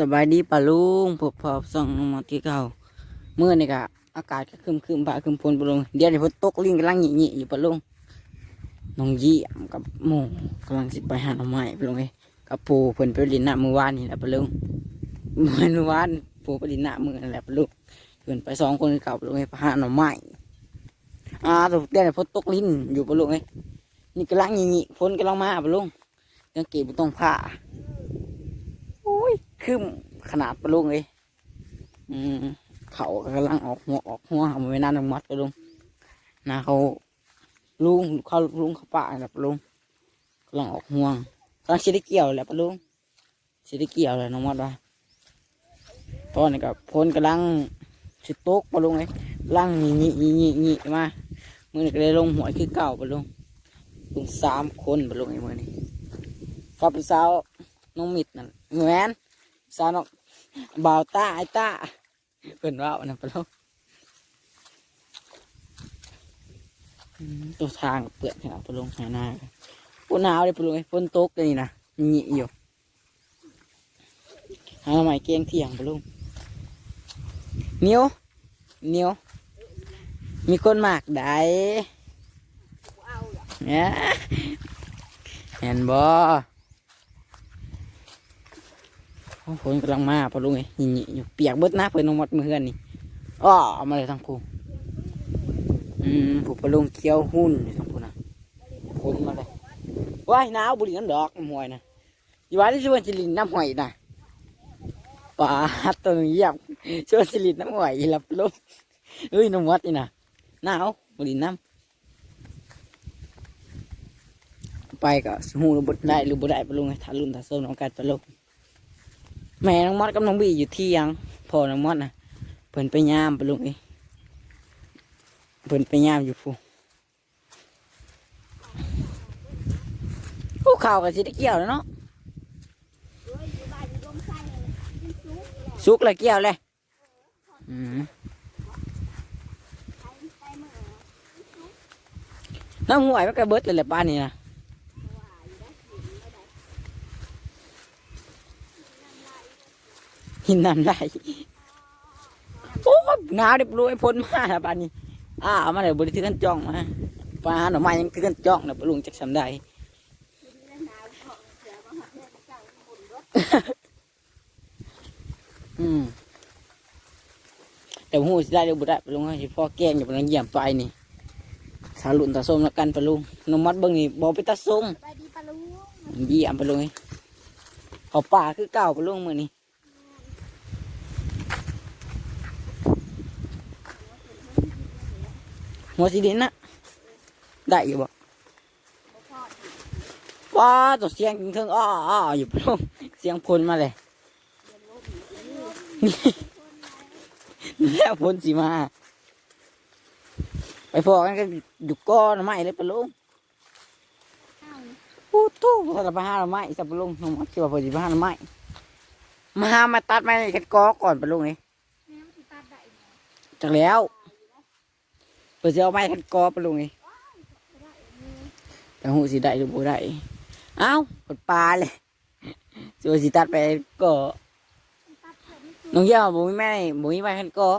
สบายดีป่ะลุงพบพบส่องลงมาที่เก่าเมื่อนี่กะอากาศก็คึมคึมบ่าคึมพลป่ะลุงเดี๋ยวนี้ฝนตกลิงกำลังหยีๆอยู่ป่ะลุงน้องยี่กับโมกำลังสิไปหาหน่อไม้ป่ะลุงเอ้กับปูเพิ่นไปลินน้ำมือวานนี่แหละป่ะลุงเมื่อวานปูไปลินน้ำมือนั่นแหละป่ะลุงเพิ่นไปสองคนเก่าป่ะลุงเอ้ไปหาหน่อไม้อ่าแต่เดี๋ยวนี้ฝนตกลินอยู่ป่ะลุงเอ้นี่กำลังหยีๆฝนกำลังมาป่ะลุงยังเก็บต้องผ้า คือขนาดปลาลุงเลยอืมเขากำลังออกหัวออกหัวเอาไว้นานมัดปลุงนะเขาลุงเขาลุงเขาป่าแหละปลาลุงกำลังออกห่วงกำลังชิได้เกี่ยวแหละปลาลุงชิได้เกี่ยวเลยน้องมัดว่าตอนนี้กับพลกำลังสิโตกปลาลุงเลยกำลังหนีหนีหนีหนีมามือนี้ก็เลยลงหัวคือเก่าปลาลุงลงสามคนปลาลุงไอ้มือนี้ครับพี่สาวน้องมิดนั่นแหวน สาน้องบ่าวตาไอ้ตาเพิ่นว่าวันนั้นไปแล้วตัวทางเปื่อนขนาไปลงหาหน้าฝนหนาวเลยไปลงไอ้ฝนตกเลยนี่นะหนีอยู่หาใหม่เกียงเที่ยงไปลงเนียวเนียวมีคนมากได้เนี่ยเห็นบ่โอ้ ฝนกำลังมาปะลุงไอ้ยนี่อยู่เปียกเบิดนะเพิ่นลงมัดมือเฮือนนี่อ้อเอามาเลยทั้งผู้อืมผู้ปะลุงเคี้ยวหุ้นทั้งผู้นะฝนมาเลยว้ายหนาวบุหรีกันดอกน้ำหวยนะอยู่ว่าที่ชวนจิลินน้ำหวยนะป่าตัวเยี่ยมชวนจิลินน้ำหวยหลับลุงเอ้ยน้ำวัดนี่นะหนาวบุหรี่น้ำไปก็หูหรือบ่ได้หรือบ่ได้ปะลุงไอ้ทารุ่นทาโซนของการปะลุง แม่น้องมอดกับน้องบีอยู่ที่ยังพอน้องมอดนะเพิ่นไปยามไปลุงอ้เพิ่นไปยามอยู่ฟูผู้ข่าวกับสิได้เกี่ยวแล้วเนาะสุกเลยเกี่ยวเลยน้ำหวยมันก็เบิดเลยแหละป้านนี่นะ หินน้ำไหลโอ้ยหนาวเด็บรวยพ้นมาแล้วปานนี้ อ้าเอามาเดี๋ยวบริถือกันจ้องมาปลาหน่อไม้ยังถือกันจ้องนะปลุงจักสำได้อืมแต่หูสิได้เดี๋ยวบุได้ปลุงให้พ่อแกล้งอย่าไปเยี่ยมไปนี่สาลุนตาส้มแล้วกันปลุงนมมัดเบิ้งนี่บอไปตาส้มสบายดีปะลุงเยี่ยมปลุงเอ้ยเขาป่าคือเก่าปลุงมือนี่ หัวสีดินนะได้อยู่บ่ว้าตัวเสียงเทิงอ้ออ้ออยู่พร้อมเสียงพลมาเลยแล้วพลสีมา ไปพอกันก็อยู่ก้อนไม้เลยปะลุงพูดตู้ถ้าเราไปหาไม้สับปะลุงน้องมักคิดว่าพอดีไปหาไม้มาหามาตัดไม้กันกอก่อนปะลุงนี่แม่มันสิตัดได้ไหมจากแล้ว เปิดจะเอาไม้กันกอปะลุงนี่แต่หูสีได้หรือบ่ได้เอ้าปดปลาเลยส่วนสีตัดไปก็น้องเยี่ยมบ่มีแม่บ่มีไม้กันกอ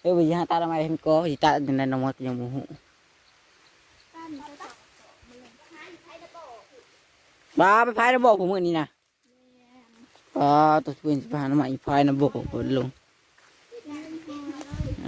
เอ้ยบ่สิหาตัดเอาไม้กันกอสิตัดจังได๋น้องมดยังบ่ฮู้ตัดมันก็ตัดบ้าไปพายระบอกผมมื้อนี้นะอ๋อตัวเป็นสิพาน้ำมาอีพายนะบอกเปิดลง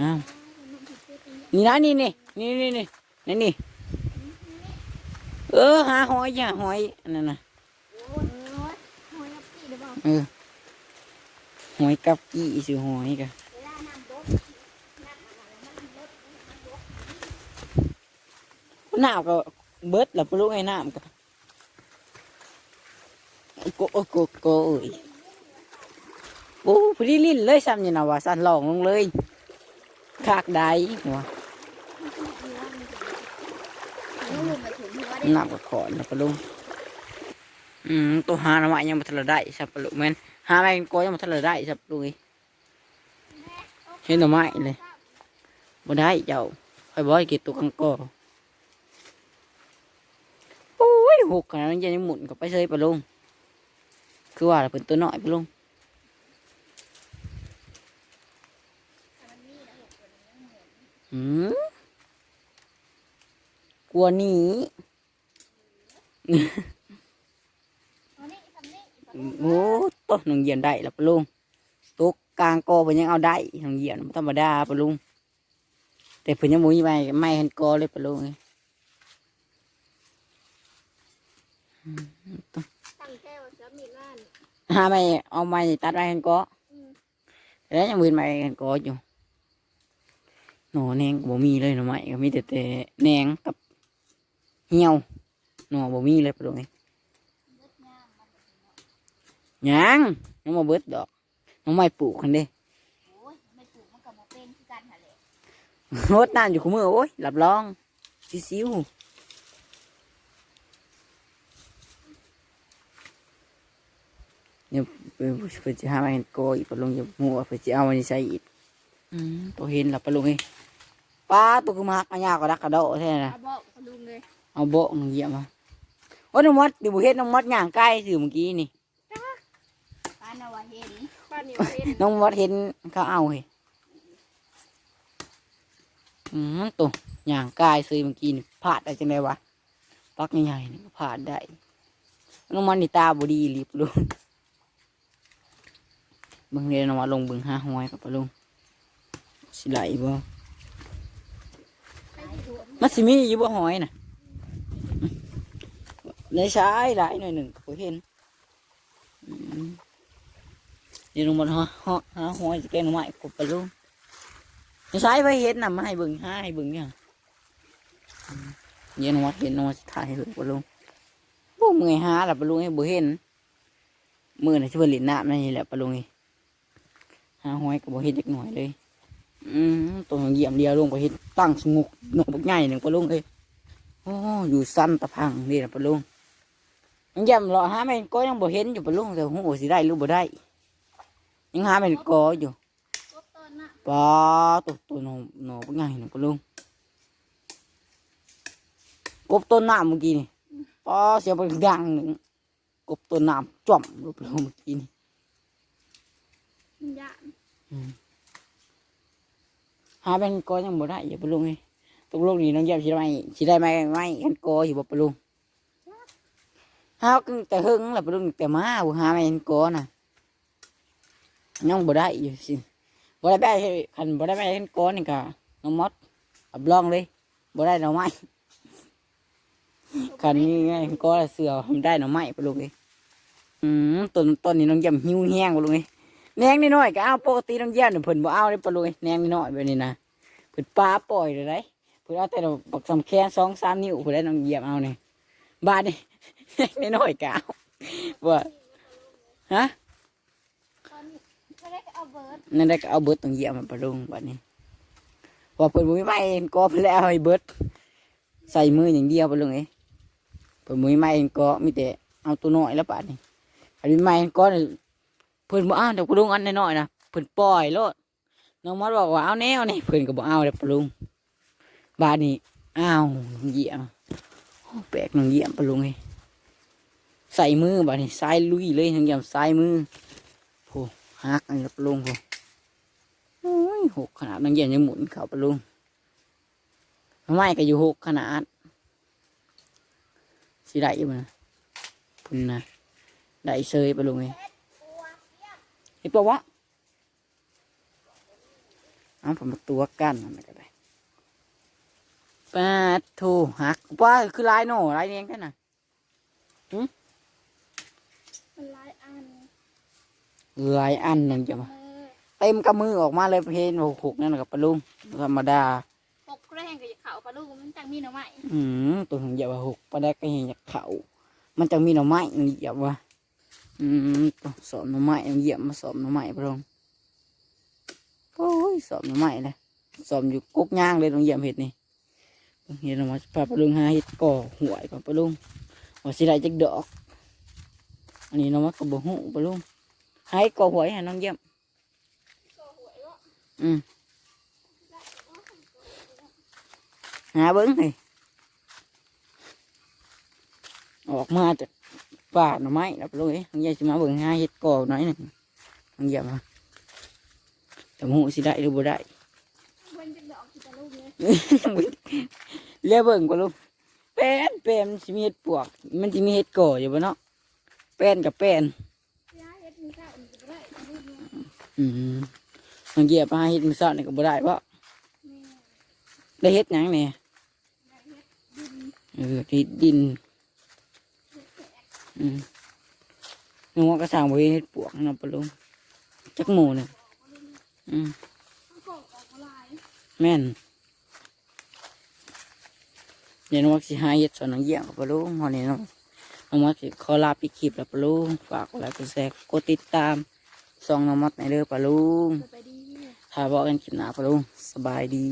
อ้าว นี่นะนี่นี่นี่นี่นี่นี่นี่เออหาหอยจ้ะหอยอันนั้นน่ะโอ้ยหอยกับพี่เดี๋ยวบอกเออหอยกับกี้สิหอยกะเวลาน้ำตกน้ำก็เบิดแล้วปลุกไอ้น้ำก็โกโอ้โกโกเอ้ยโอ้พอดีลิ้นเลยซ้ำนี่นะว่าสั่นหลองลงเลยคากใดหัว น้ำกับขอนแล้ปลุงอืมตัวหาหน่อไม้ยังมาทะเลได้สับปลุงแมนหาอะไรก็ยังมาทะเลได้สับปลุงเห็นหน่อไม้เลยบ่ได้เจ้าคอยบอยกี่ตัวกังก้อโอ้ยหกขนาดนี้ยังหมุนกับไปเซยปลุงคือว่าเป็นตัวหน่อยปลุงอืมกลัวหนี โอ้ต้นน้องเหยียนได้แล้วปะลุงตกกลางกอเพิ่นยังเอาได้น้องเหยียนธรรมดาปะลุงแต่เพิ่นยังบ่มีไม้ไม้หันกอเลยปะลุงเอ้ยตั้งแก้วสามีร้านหาไม้เอาไม้ตัดไม้หันกออืมแล้วยังมืนไม้หันกออยู่หนอแหนงก็บ่มีเลยหน่อไม้ก็มีแต่แต่แหนงกับเหี่ยวห นอบ่มีเลยปะลุงเอ้ยเบิดงามมันยังยังมาเบิดดอกน้องไม้ปลูกคันเด้โอ้ยไม่ปลูกมันก็บ่เป็นคือกันหั่นแหละรดน้ำอยู่คู่มือโอ้ยหลับรองซิวๆเนี่ยเพื่อเพื่อจะหามาเห็นโกอีกปะลุงจะมัวเพื่อจะเอามันใส่อีกอืมตัวเห็นหลับปะลุงเอ้ยป้าตัวคือมาหักมายากกระดักกระโดดแท้นะเอาบอกคุณลุงเลยเอาโบะน้องเยี่ยมมา โอ้ยน้องมดเดี๋ยวบุเฮ็ดน้องมดย่างใกล้สื่อเมื่อกี้นี่ป้านว่าเห็นป้านนี่ว่าเห็นน้องมดเห็นเขาเอาเฮ้ยอืมตัวย่างกายซื้อเมื่อกี้นี่พลาดได้จังไดวะปักใหญ่ๆนี่ก็พลาดได้น้องมันนี่ตาบดีรีบลุงเบิ่งเรียนว่าลงเบิ่งห้าหอยกับปะลุงสิไหลบ่มันสิมีอยู่บ่หอยน่ะ ในใช้หลายหน่อยหนึ่งก็เห็นอืมเดี๋ยวลงมาหาหาหาหอยจะแกงหน่อไม้กับปลุงในใช้ไปเห็นน่ะมาให้เบิ่งห้าให้เบิ่งเนี่ยอืมเย็นวัดเห็นวัดถ่ายให้เบิ่งปลุงโอ้มื่อยหาล่ะปะลุงให้บ่เห็นมือน่ะที่เพิ่นเล่นน้ำนั่นนี่แหละปลุงเอ้หาหอยก็บ่เห็นจักหน่อยเลยอืมตัวเหยี่ยมเดียวลงไปเห็นตั้งสงุกนกบักใหญ่หนึ่งปลุงเอ้ยโอ้อยู่สั้นตะพังนี่นะปะลุง ยังย่ำรอหาไม่ก็ยังบ่เห็นอยู่ปะลุงแต่หูสิได้หรือบ่ได้ ยังหาไม่ก็อยู่กบต้นน่ะปลาตัวตัวหนกนกบักใหญ่หนึ่งปะลุงกบต้นน้ำเมื่อกี้นี่ปลาเสียงไปดังหนึ่งกบต้นน้ำจ่อมรูปลงเมื่อกี้นี่มันยานหาเป็นกอยังบ่ได้อย่าปะลุงเอ้ยตกลงนี่น้องเยี่ยมสิได้ไหมสิได้ไหมไม่กันกออยู่บ่ปะลุง หาก็แต่หึงแหละปะลุงแต่มาบ่หาไม่นกอน่ะยังบ่ได้อยู่สิบ่ได้ไปคันบ่ได้ไปเห็นกอนี่ก็น้องมดรับรองเลยบ่ได้หน่อไม้คันนี้ไงกอเสือมันได้หน่อไม้ปลุงเอ้ยอืมต้นต้นนี้น้องเยี่ยมหิวแห้งปลุงเอ้ยแนงนิดหน่อยก็เอาปกติน้องเยี่ยมเนี่ยเพิ่นบ่เอาเลยปลุงเอ้ยแนงนิดหน่อยแบบนี้นะเพิ่นปลาปล่อยเลยได้เพิ่นเอาแต่เราบักสำแค่สองสามนิ้วเพิ่นได้น้องเยียบเอาเนี่ย บาดนี่ไม่น้อยกาวว่าฮะตอนนี้เขาได้เอาเบิร์ดนั่นได้ก็เอาเบิดต้องเหยียบมันประลงบาดนี้ว่าเพิ่นบ่มีไม้เห็นกอเพิ่นแล้วเอาให้เบิดใส่มืออย่างเดียวประลงเอ้ยเพิ่นบ่มีไม้เห็นกอมีแต่เอาตัวน้อยแล้วบาดนี้อันนี้ไม้เห็นกอนี่เพิ่นบ่เอาแต่ประลงอันน้อยๆนะเพิ่นปล่อยโลดน้องมอดบอกว่าเอาแนวนี่เพิ่นก็บ่เอาแล้วประลงบาดนี้อ้าวเหยี่ยมโอ้ แปลกน้องเยี่ยมปะลุงเอ้ยใส่มือบานี้ซ้ายลุยเลยน้องเยี่ยมซ้ายมือโอ้หักอันนี้ปะลุงโอ้โอ้ยหกขนาดน้องเยี่ยมยังหมุนเขาปะลุงไม่ก็อยู่หกขนาดสิได้อยู่มั้ยพุ่นนะได้เซยปะลุงเอ้ยเห็นปะวะเอาผมตัวกั้นนั่นก็ได้ แปดถูหักว่าคือลายโหน่ลายเนียงกันนะมันหลายอันลายอันหนึ่งจะมาเออเต็มกระมือออกมาเลยเพนหกหกนั่นแหละกับปลาลุงธรรมดาปกแรงกับเขาปลาลูกมันจังมีหน่อไม้อืมตัวของเหยียบว่าหกปลาแดกก็เห็นจากเขามันจะมีหน่อไม้มันเหยียบว่าอืมตัวสอบหน่อไม้มันเหยียบมาสอบหน่อไม้ปลาลุงโอ้ยสอบหน่อไม้เลยสอบอยู่กุกย่างเลยตรงเหยียบเห็ดนี่ เห็นออกมาพาปลาลุงหาเห็ดก่อหวยก่อนปลาลุงว่าสิได้จักดอก อันนี้น้องมัดกับบ่หูปลาลุงให้ก่อหวยให้น้องเยี่ยมก็หวยวะอืมหาเบิ้งเลยออกมาจากป่าหน่อไม้แล้วปลุยน้องเยี่ยมจะมาเบิ้งหาเห็ดก่อหน่อยหนึ่งน้องเยี่ยมมาแต่หูสิได้หรือบ่ได้ เลาลูกเนี่ยเบิ่งก็ลูกแป้นแป้นมันสิมีเห็ดปวก มันสิมีเห็ดก่ออยู่บ่เนาะแป้นกับแป้นย้ายเฮ็ดมีข้าวมันจะบ่ได้ลูกเนี่ยอืมน้องเหยียบมาเห็ดมือซ้อนนี่ก็บ่ได้บ่แม่ได้เห็ดหยังแหน่ได้เออที่ดิน อืมนึกว่าก็สร้างบ่เห็ดปวกเนาะปะลุงจักหมูเนี่ยอืมแม่น เดี๋ยน้องว่าสิหาเห็ดสอนน้องเยี่ยบกับปะลุงพอนนี้น้องน้องว่าสิขอลาปิดคลิปแล้วปะลุงฝากกดไลค์กดแชร์กดติดตามส่องน้องมัดในเด้อปลุงสบายดีถ้าบอกกันคลิปหน้าปะลุงสบายดี